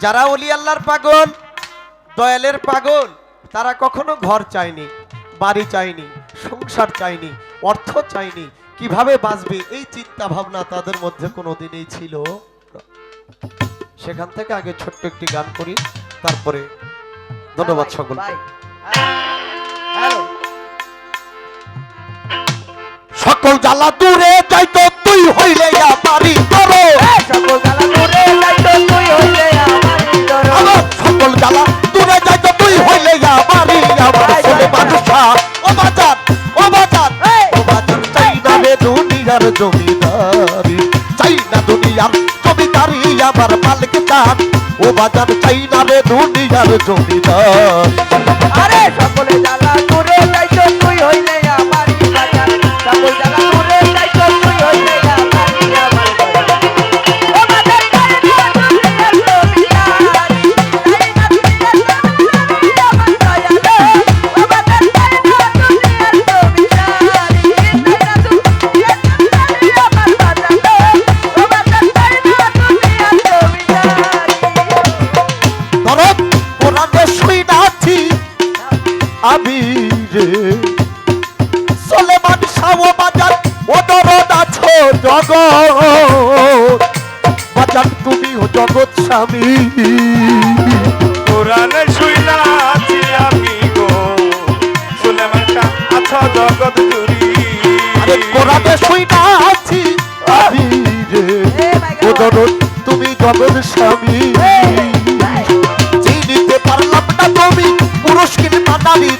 যারা অলি আল্লাহর পাগল দয়ালের পাগল তারা কখনো ঘর চায়নি বাড়ি চায়নি সংসার চায়নি অর্থ চায়নি। কীভাবে বাঁচবে? এই চিন্তা ভাবনা তাদের মধ্যে কোনো দিনই ছিল সেখান থেকে আগে ছোট্ট একটি গান করি তারপরে ধন্যবাদ সকল সকল জ্বালা দূরে যাইতো তুই হইলে করো সকল জ্বালা যাইতো তুই হইলে আমার সকল জ্বালা দূরে যাইতো তুই হইলে পারি আমার ছেলে মানুষা ও বাজার ও বাজার। ও বাজার চাই না রে দুনিয়ার জমিদারি। চাই না দুনিয়ার জমিদারি আমার মালিক চান ও বাজার চাই না রে দুনিয়ার জমিদার। আরে সকলে জ্বালা জগৎ স্বামী। কোরআনে শুইলা আছি আমি গো। সুলেমান শাহ আছো জগৎ জুড়ি আরে কোরআনে শুই নাছি আমি রে। ও তুমি জগৎ স্বামী। চিনিতে পারলাম না তুমি পুরস্কৃত মানালি বাজার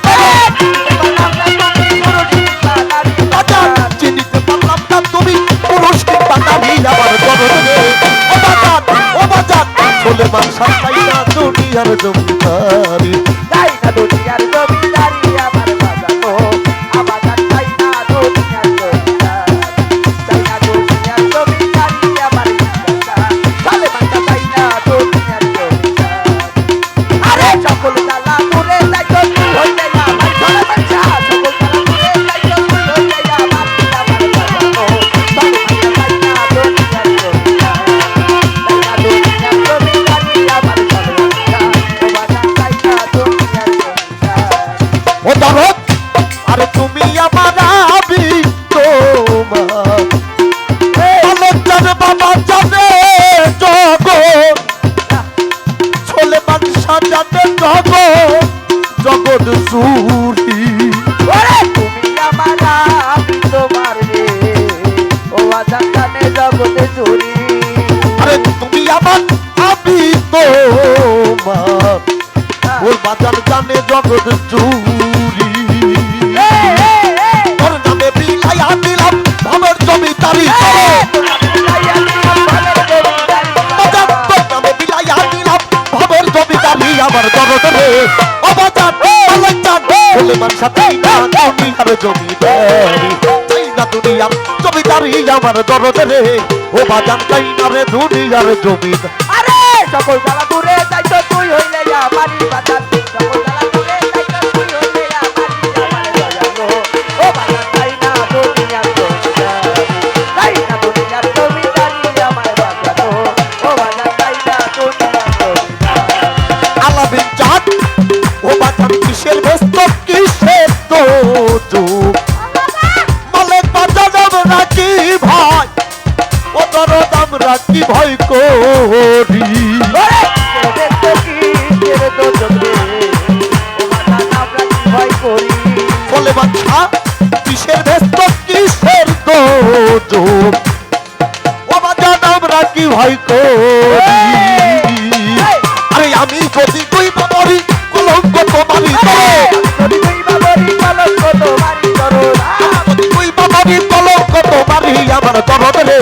মান সাতাই না দুনিয়ার জমিদারি। তাই না দুনিয়ার জমিদারি? আরে তুমি আমার আবি তোমার। আলোচন বাবা জানে জগৎ। ছোলে মান সাজাতে জগৎ। জগৎ সুরি তুমি আমার তোমার রে। ও আজান জানে জগতে দুনিয়ার জমিদারি আমার দরদ রে। ও বাজার তাই না রে দুনিয়ার জমিদার আরে সকল জ্বালা দূরে যাই তো তুই হইলে আমারই বাজার। সকল জ্বালা দূরে যাই তো তুই হইলে আমারই ও বাজার তাই না দুনিয়ার তাই না দুনিয়ার জমিদারি আমার বাজানো ও বাজার তাই না দুনিয়ার জমিদারি আলাদিন ও বাজার কিসের ব্যস্ত কিসের তো যুগ যুগ ও বাজার আমরা কি ভয় করি? আরে আমি যদি তুই বাবরি কলঙ্ক তোমারই আমার দরদ রে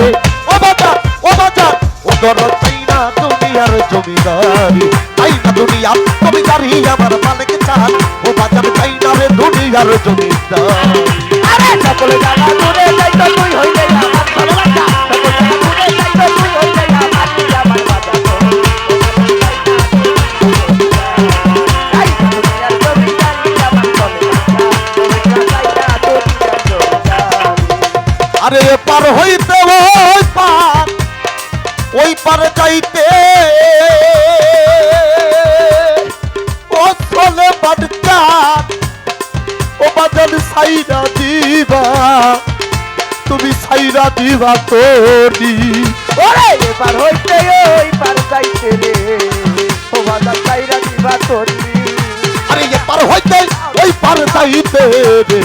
ও বাজার ও বাজার ও দরদ চাই না দুনিয়ার জমিদারি। চাই না দুনিয়ার জমিদারি আমার মালিক চান। ও বাজার চাই না রে দুনিয়ার জমিদারি। আরে সকলে জানা দূরে সাইরা দিবা তুমি সাইরা দিবা তোরি ওরে! এবার হইতে ওই পার যাইতে রে। ও বাদা সাইরা দিবা তোরি আরে এবার হইতে ওই পার যাইতে রে।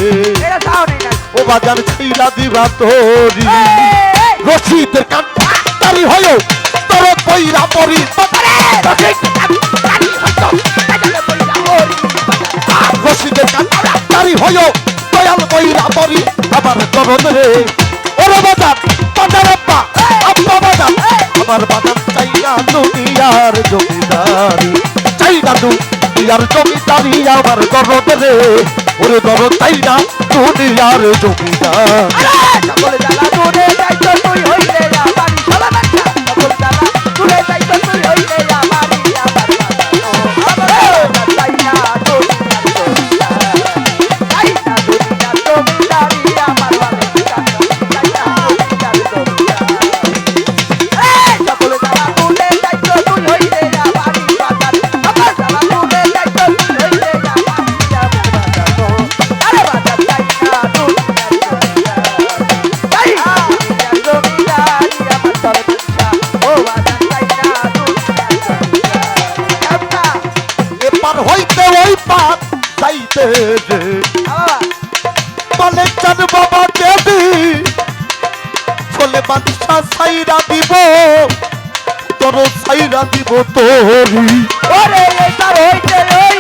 ও বাজার সাইরা দিবা তোরি রশিদের কান্তারি হয়ে তোর কইরা পরি। তোরে আমার করন রে ওরে বাজার বাজার আব্বা আব্বা বাজার। আমার বাজার চাই না দুনিয়ার জমিদারি চাই না দুনিয়ার জমিদারি আমার করন রে। ওরে দর চাই না দুনিয়ার জমিদার। বাবা বলে চান বাবা দেবী। চলে বাদশা সাইরা দিব তোর সাইরা দিব তোরি। ওরে এসার হইতে ওই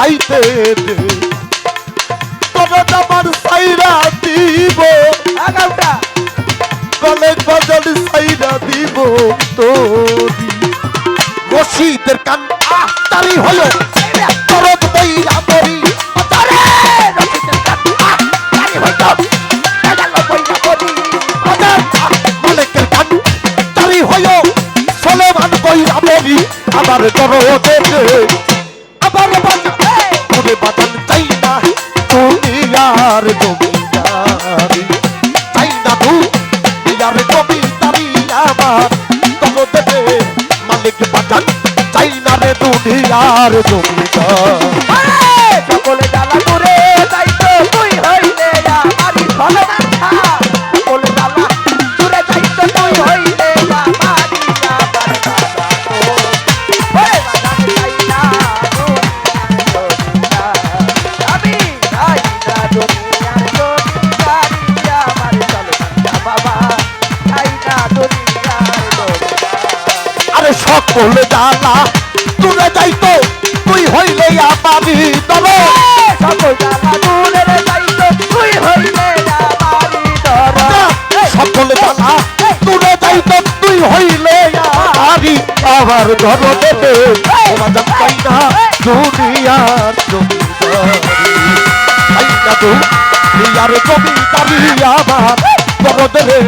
যাইতে রে তোর আমার সাইরা দিব। সাইরা রশিদের কান হলো। তরত বইরা কান বইরা আবার আর জমিদারি না তুমি আর জমিদারি আমার। দেবে মালিক বাজান চাই না রে দুনিয়ার জমিদার। সকল জানা দূরে যাইতো তুই হইলে আমারি দল সকল জ্বালা, দূরে যাইতো তুই হইলে আমারি ধরা সকল জানা দূরে যাইতো তুই হইলে আমারি আবার ঘর দেবে রাজা পাই না, দুনিয়ার জমিদারি। পাই আবার ঘর দেবে